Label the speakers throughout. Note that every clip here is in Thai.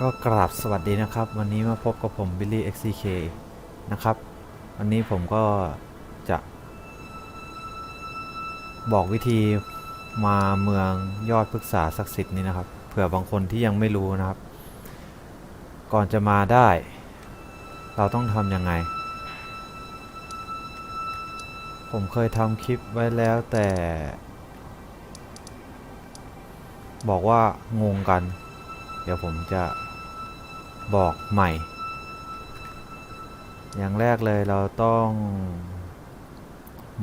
Speaker 1: ก็กราบสวัสดีนะครับ วันนี้มาพบกับผมบิลลี่ XCK นะครับ วันนี้ผมก็จะ บอกวิธีมาเมืองยอดพฤกษาศักดิ์สิทธิ์นี้นะครับ เผื่อบางคนที่ยังไม่รู้นะครับ ก่อนจะมาได้ เราต้องทำยังไง ผมเคยทำคลิปไว้แล้วแต่ บอกว่างงกันเดี๋ยวผมจะ บอกใหม่ อย่างแรกเลยเราต้อง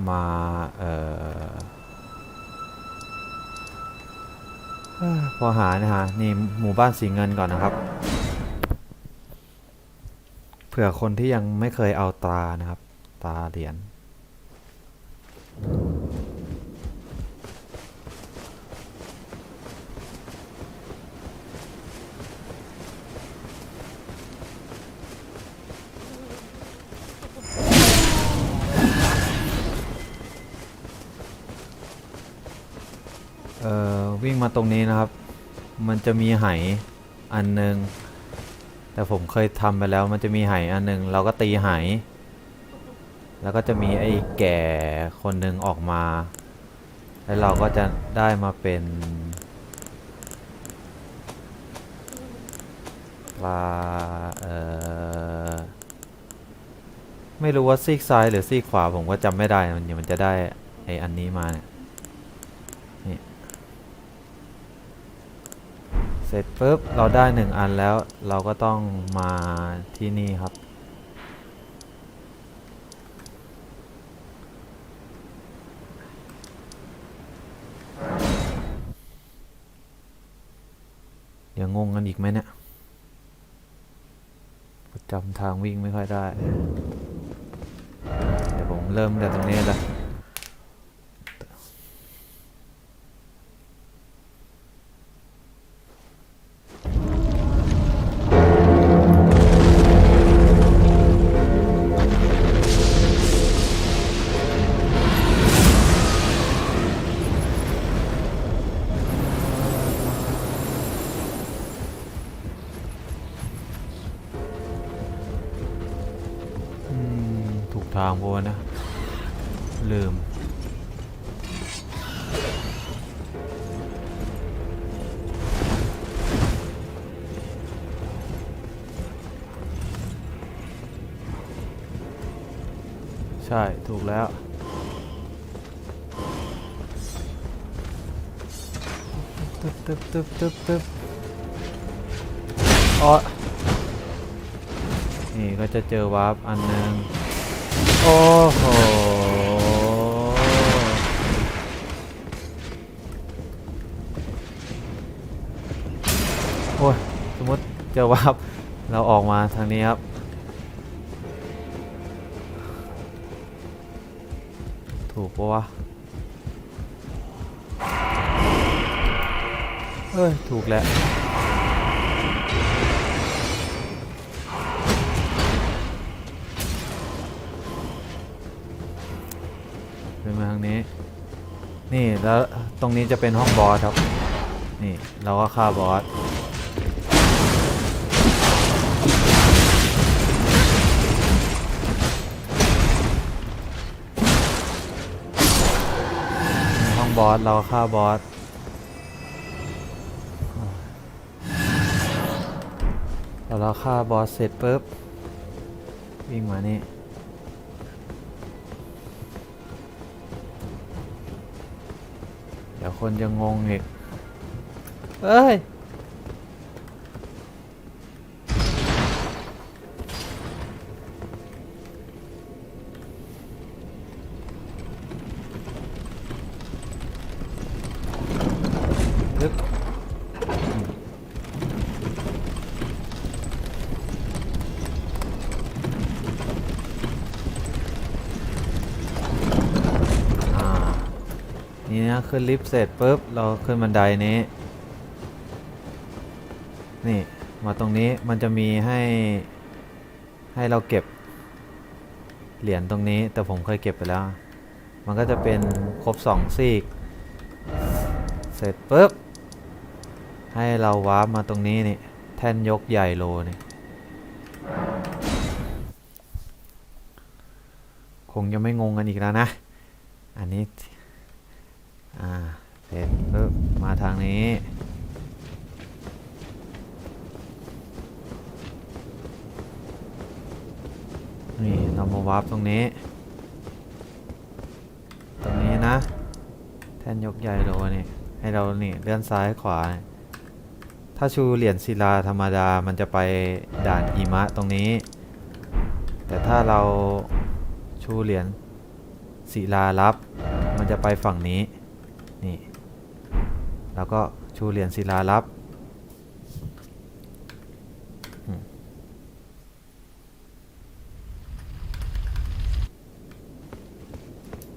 Speaker 1: มาเอ่อพอหานะฮะนี่หมู่บ้านสีเงินก่อนนะครับ เผื่อคนที่ยังไม่เคยเอาตรานะครับ ตาเหรียญ เอ่อวิ่งมาตรงนี้นะครับ มันจะมีไหอันหนึ่งแต่ผมเคยทำไปแล้วมันจะมีไหอันหนึ่งเราก็ตีไหแล้วก็จะมีไอ้แก่คนหนึ่งออกมา แล้วเราก็จะได้มาเป็นปลาเอ่อไม่รู้ว่าซีกซ้ายหรือซีกขวาผมก็จำไม่ได้มันมันจะได้ไอ้อันนี้มาเนี่ย เสร็จปุ๊บเราได้หนึ่งอันแล้วเราก็ต้องมาที่นี่ครับ เดี๋ยวงงกันอีกไหมเนี่ยจำทางวิ่งไม่ค่อยได้ เดี๋ยวผมเริ่มจากตรงนี้ลยางปะวนะ ลืม ใช่ ถูกแล้วตึ๊บตึ๊บตึ๊บตึ๊บตึ๊บอ๋อนี่ก็จะเจอวาร์ปอันนึง โอ้โห โอ้ย สมมติเจอวาร์ปเราออกมาทางนี้ครับ ถูกปะวะ เอ้ย ถูกแล้ว เป็นมาทางนี้ นี่แล้วตรงนี้จะเป็นห้องบอสครับ นี่เราก็ฆ่าบอสห้องบอสเราก็ฆ่าบอสเราฆ่าบอสเสร็จปุ๊บวิ่งมานี่ ดี๋ยวคนจะงงอีกเอ้ย ลึก นี่นะขึ้นลิฟต์เสร็จปุ๊บเราขึ้นบันไดนี้ นี่มาตรงนี้มันจะมีให้ให้เราเก็บเหรียญตรงนี้ แต่ผมเคยเก็บไปแล้ว มันก็จะเป็นครบสองซีก เสร็จปุ๊บให้เราวาร์ปมาตรงนี้นี่แท่นยกใหญ่โลนี่คงจะไม่งงกันอีกแล้วนะ อันนี้ อ่าเสร็จปึ๊บมาทางนี้นี่เรามาวาร์ปตรงนี้ ตรงนี้นะ แท่นยกใหญ่โลนี่ ให้เรานี่เลื่อนซ้ายขวา ถ้าชูเหรียญศิลาธรรมดามันจะไปด่านหิมะตรงนี้ แต่ถ้าเราชูเหรียญศิลารับ มันจะไปฝั่งนี้ นี่ แล้วก็ชูเหรียญศิลารับ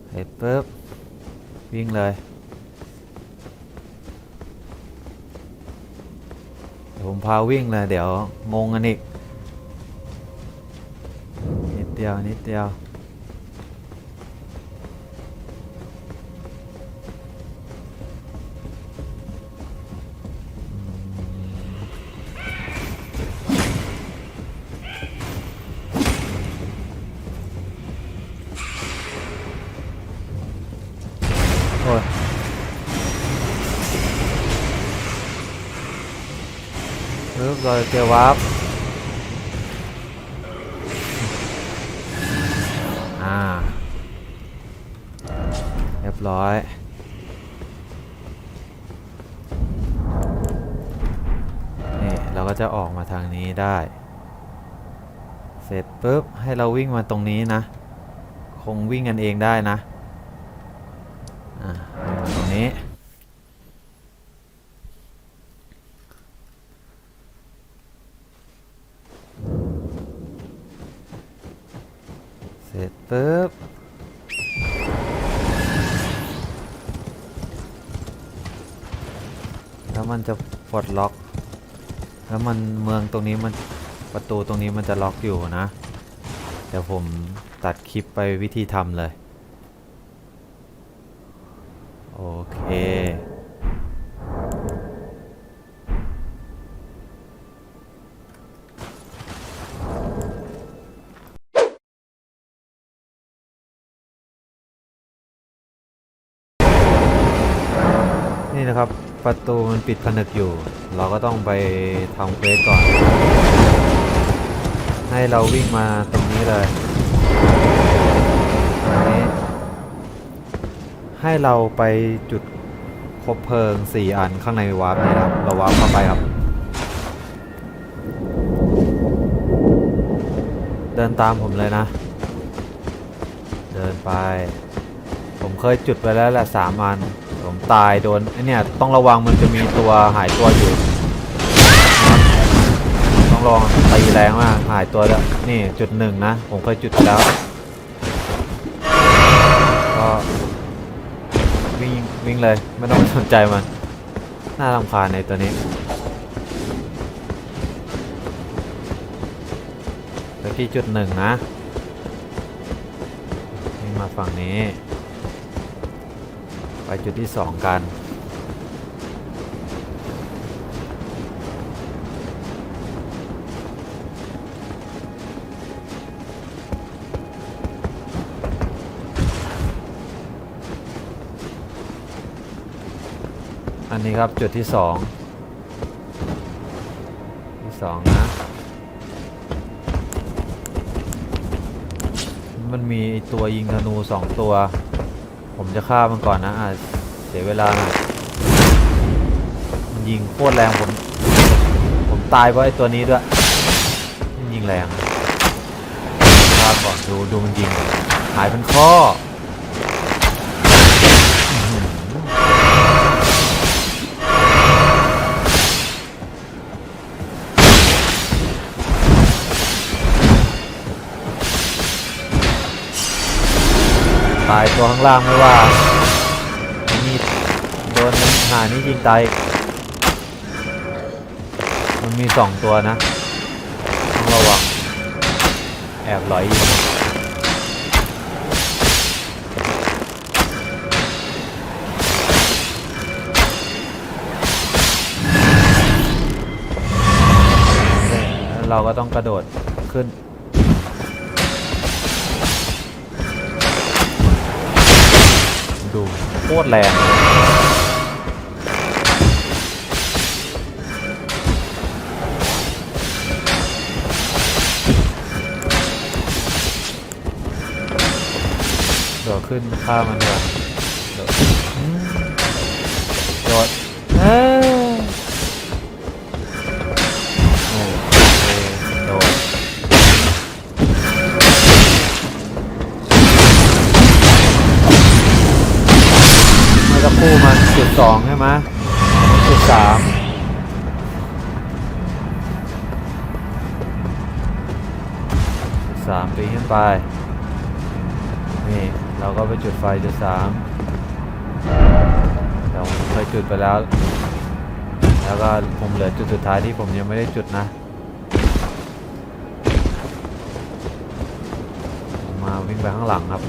Speaker 1: เสร็จปุ๊บ วิ่งเลยเดี๋ยวผมพาวิ่งเลยเดี๋ยวงงกันอีก นิดเดียว นิดเดียว ปึ๊บเลยเจอวาร์ปอ่า เรียบร้อยนี่เราก็จะออกมาทางนี้ได้ เสร็จปุ๊บ ให้เราวิ่งมาตรงนี้นะ คงวิ่งกันเองได้นะ อะวิ่งมาตรงนี้ เสร็จ ปุ๊บแล้วมันจะปลดล็อก แล้วมันเมืองตรงนี้มันประตูตรงนี้มันจะล็อกอยู่นะเดี๋ยวผมตัดคลิปไปวิธีทำเลย โอเค ประตูมันปิดผนึกอยู่ เราก็ต้องไปทำเควสก่อน ให้เราวิ่งมาตรงนี้เลยตรงนี้ ให้เราไปจุดคบเพลิง 4 อันข้างในวาร์ปนี่นะครับ เราวาร์ปเข้าไปครับ เดินตามผมเลยนะ เดินไป ผมเคยจุดไปแล้วแหละสามอัน ผมตายโดนไอเนี่ยต้องระวังมันจะมีตัวหายตัวอยู่ต้องลองตีแรงมากหายตัวแล้วนี่จุดหนึ่งนะ ผมเคยจุดแล้วก็วิ่งวิ่งเลยไม่ต้องสนใจมันน่ารำคาญในตัวนี้เดี๋ยวที่จุดหนึ่งนะวิ่งมาฝั่งนี้ ไปจุดที่สองกัน อันนี้ครับจุดที่สองที่สองนะ มันมีตัวยิงธนูสองตัว ผมจะฆ่ามันก่อนนะอาจเสียเวลาหน่อยมันยิงโคตรแรงผม ผมตายเพราะไอ้ตัวนี้ด้วยมันยิงแรงฆ่าก่อนดูดูมันยิงหายเป็นข้อ ตัวข้างล่างไม่ว่ามีโดนหานี่ยิงตายมันมีสองตัวนะต้องระวังแอบหลอยยิงเราก็ต้องกระโดดขึ้น ดูโคตรแรงเดี๋ยวขึ้นข้ามันเลยโคู่มันจุดสองใช่ไหมจุดสามจุดสามปีขึ้นไป นี่ เราก็ไปจุดไฟจุดสามเดี๋ยวผมเคยจุดไปแล้ว แล้วก็ผมเหลือจุดสุดท้ายที่ผมยังไม่ได้จุดนะ มาวิ่งไปข้างหลังครับ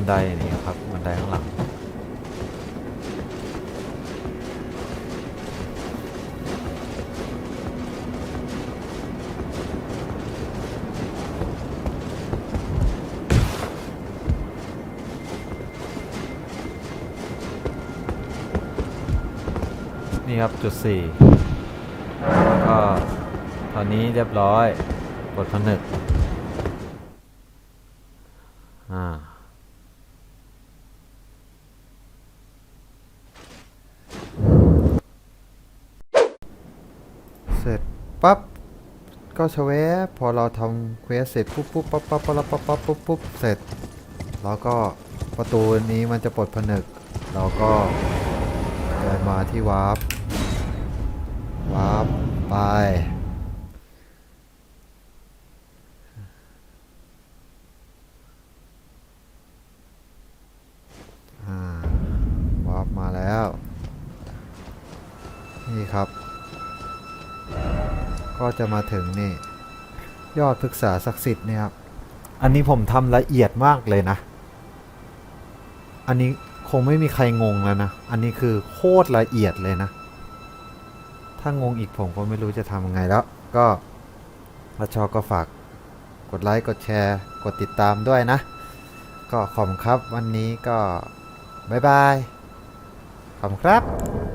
Speaker 1: บันไดนี้ครับบันไดข้างหลังนี่ครับจุดสี่ก็ตอนนี้เรียบร้อยกดผนึก อ่า เส ร็จปั๊บก็ชเวฟพอเราทำเควสเสร็จปุ๊บปุ๊บปั๊บปั๊บปั๊บปั๊บปั๊บปุ๊บปุ๊บเสร็จ แล้วก็ประตูนี้มันจะปลดผนึก เราก็เดินมาที่วาร์ปวาร์ปไป อ่าวาร์ปมาแล้ว นี่ครับ ก็จะมาถึงนี่ ยอดพฤกษาศักดิ์สิทธิ์เนี่ยครับ อันนี้ผมทำละเอียดมากเลยนะ อันนี้คงไม่มีใครงงแล้วนะ อันนี้คือโคตรละเอียดเลยนะ ถ้างงอีกผมก็ไม่รู้จะทำยังไงแล้ว ก็ถ้าชอก็ฝากกดไลค์ กดแชร์ กดติดตามด้วยนะ ก็ขอบครับวันนี้ก็ บ๊ายบาย ขอบคุณครับ